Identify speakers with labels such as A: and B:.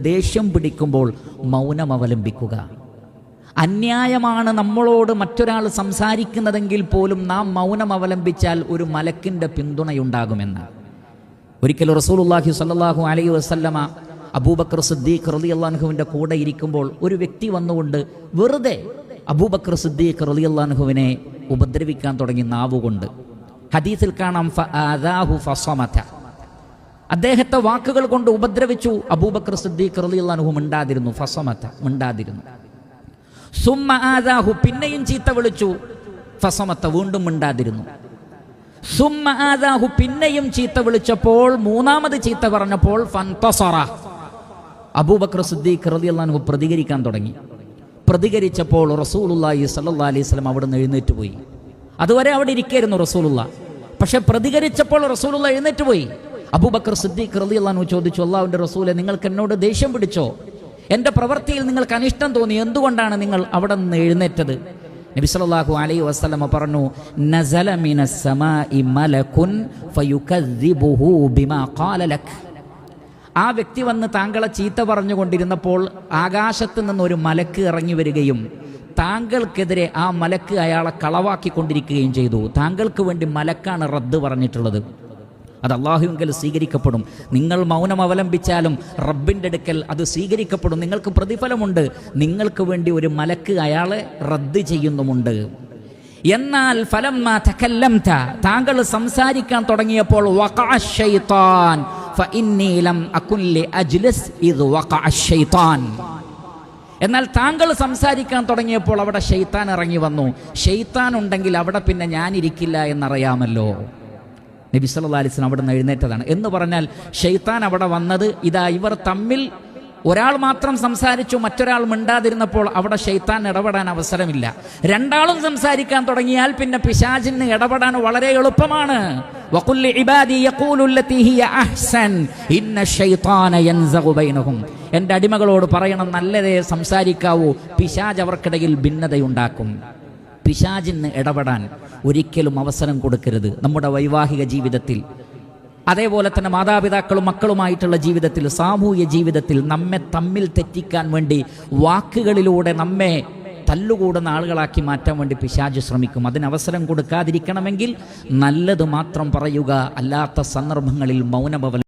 A: ദേഷ്യം പിടിക്കുമ്പോൾ മൗനം അവലംബിക്കുക. അന്യായമാണ് നമ്മളോട് മറ്റൊരാൾ സംസാരിക്കുന്നതെങ്കിൽ പോലും നാം മൗനം അവലംബിച്ചാൽ ഒരു മലക്കിന്റെ പിന്തുണയുണ്ടാകുമെന്ന്. ഒരിക്കൽ റസൂലുള്ളാഹി സ്വല്ലല്ലാഹു അലൈഹി വസല്ലമ അബൂബക്കർ സിദ്ദീഖ് റളിയല്ലാഹുവിന്റെ കൂടെ ഇരിക്കുമ്പോൾ ഒരു വ്യക്തി വന്നുകൊണ്ട് വെറുതെ അബൂബക്കർ സിദ്ദീഖ് റളിയല്ലാഹുവിനെ ഉപദ്രവിക്കാൻ തുടങ്ങി നാവുകൊണ്ട്. ഹദീസിൽ കാണാം അദ്ദേഹത്തെ വാക്കുകൾ കൊണ്ട് ഉപദ്രവിച്ചു അബൂബക്കർ സിദ്ദീഖ് റളിയല്ലാഹു മിണ്ടാതിരുന്നു ഫസമത മിണ്ടാതിരുന്നു. സുമ്മ ആദാഹു പിന്നെയും ചീത്ത വിളിച്ചു ഫസമത്ത വീണ്ടും മിണ്ടാതിരുന്നു. സുമ്മ ആദാഹു പിന്നെയും ചീത്ത വിളിച്ചപ്പോൾ മൂന്നാമത് ചീത്ത പറഞ്ഞപ്പോൾ ഫൻതസറ. അബൂബക്കർ സിദ്ദീഖ് റളിയല്ലാഹു പ്രതികരിക്കാൻ തുടങ്ങി. പ്രതികരിച്ചപ്പോൾ റസൂലുള്ളാഹി സ്വല്ലല്ലാഹി അലൈഹി വസല്ലം അവിടെ നിന്ന് എഴുന്നേറ്റ് പോയി. അതുവരെ അവിടെ ഇരിക്കായിരുന്നു റസൂലുള്ള പക്ഷെ പ്രതികരിച്ചപ്പോൾ റസൂലുള്ള എഴുന്നേറ്റ് പോയി. അബൂബക്കർ സിദ്ദീഖ് റളിയല്ലാഹു ചോദിച്ചു അള്ളാഹുവിന്റെ റസൂലെ നിങ്ങൾക്ക് എന്നോട് ദേഷ്യം പിടിച്ചോ? എന്റെ പ്രവൃത്തിയിൽ നിങ്ങൾക്ക് അനിഷ്ടം തോന്നി എന്തുകൊണ്ടാണ് നിങ്ങൾ അവിടെ നിന്ന് എഴുന്നേറ്റത്? സല്ലല്ലാഹു അലൈഹി വസല്ലമ പറഞ്ഞു ആ വ്യക്തി വന്ന് താങ്കളെ ചീത്ത പറഞ്ഞുകൊണ്ടിരുന്നപ്പോൾ ആകാശത്ത് നിന്ന് ഒരു മലക്ക് ഇറങ്ങി വരികയും താങ്കൾക്കെതിരെ ആ മലക്ക് അയാളെ കളവാക്കിക്കൊണ്ടിരിക്കുകയും ചെയ്തു. താങ്കൾക്ക് വേണ്ടി മലക്കാണ് റദ്ദ് പറഞ്ഞിട്ടുള്ളത്. അത് അള്ളാഹുവിങ്കൽ സ്വീകരിക്കപ്പെടും. നിങ്ങൾ മൗനം അവലംബിച്ചാലും റബ്ബിന്റെ അടുക്കൽ അത് സ്വീകരിക്കപ്പെടും. നിങ്ങൾക്ക് പ്രതിഫലമുണ്ട്. നിങ്ങൾക്ക് വേണ്ടി ഒരു മലക്ക് അയാളെ റദ്ദ് ചെയ്യുന്നുമുണ്ട്. എന്നാൽ ഫലം താങ്കൾ സംസാരിക്കാൻ തുടങ്ങിയപ്പോൾ എന്നാൽ താങ്കൾ സംസാരിക്കാൻ തുടങ്ങിയപ്പോൾ അവിടെ ഷെയ്ത്താൻ ഇറങ്ങി വന്നു. ഷെയ്ത്താൻ ഉണ്ടെങ്കിൽ അവിടെ പിന്നെ ഞാനിരിക്കില്ല എന്നറിയാമല്ലോ. നബി സല്ലല്ലാഹു അലൈഹി വസല്ലം അവിടെ നിന്ന് എഴുന്നേറ്റതാണ്. എന്ന് പറഞ്ഞാൽ ഷെയ്ത്താൻ അവിടെ വന്നത് ഇതാ ഇവർ തമ്മിൽ ഒരാൾ മാത്രം സംസാരിച്ചു മറ്റൊരാൾ മിണ്ടാതിരുന്നപ്പോൾ അവിടെ ഷെയ്ത്താൻ ഇടപെടാൻ അവസരമില്ല. രണ്ടാളും സംസാരിക്കാൻ തുടങ്ങിയാൽ പിന്നെ പിശാചിന് ഇടപെടാൻ വളരെ എളുപ്പമാണ്. എന്റെ അടിമകളോട് പറയണം നല്ലതേ സംസാരിക്കാവൂ പിശാജ് അവർക്കിടയിൽ ഭിന്നതയുണ്ടാക്കും. പിശാചിന് ഇടപെടാൻ ഒരിക്കലും അവസരം കൊടുക്കരുത് നമ്മുടെ വൈവാഹിക ജീവിതത്തിൽ. അതേപോലെ തന്നെ മാതാപിതാക്കളും മക്കളുമായിട്ടുള്ള ജീവിതത്തിൽ സാമൂഹ്യ ജീവിതത്തിൽ നമ്മെ തമ്മിൽ തെറ്റിക്കാൻ വേണ്ടി വാക്കുകളിലൂടെ നമ്മെ തല്ലുകൂടുന്ന ആളുകളാക്കി മാറ്റാൻ വേണ്ടി പിശാജ് ശ്രമിക്കും. അതിന് അവസരം കൊടുക്കാതിരിക്കണമെങ്കിൽ നല്ലത് മാത്രം പറയുക അല്ലാത്ത സന്ദർഭങ്ങളിൽ മൗനമവൽ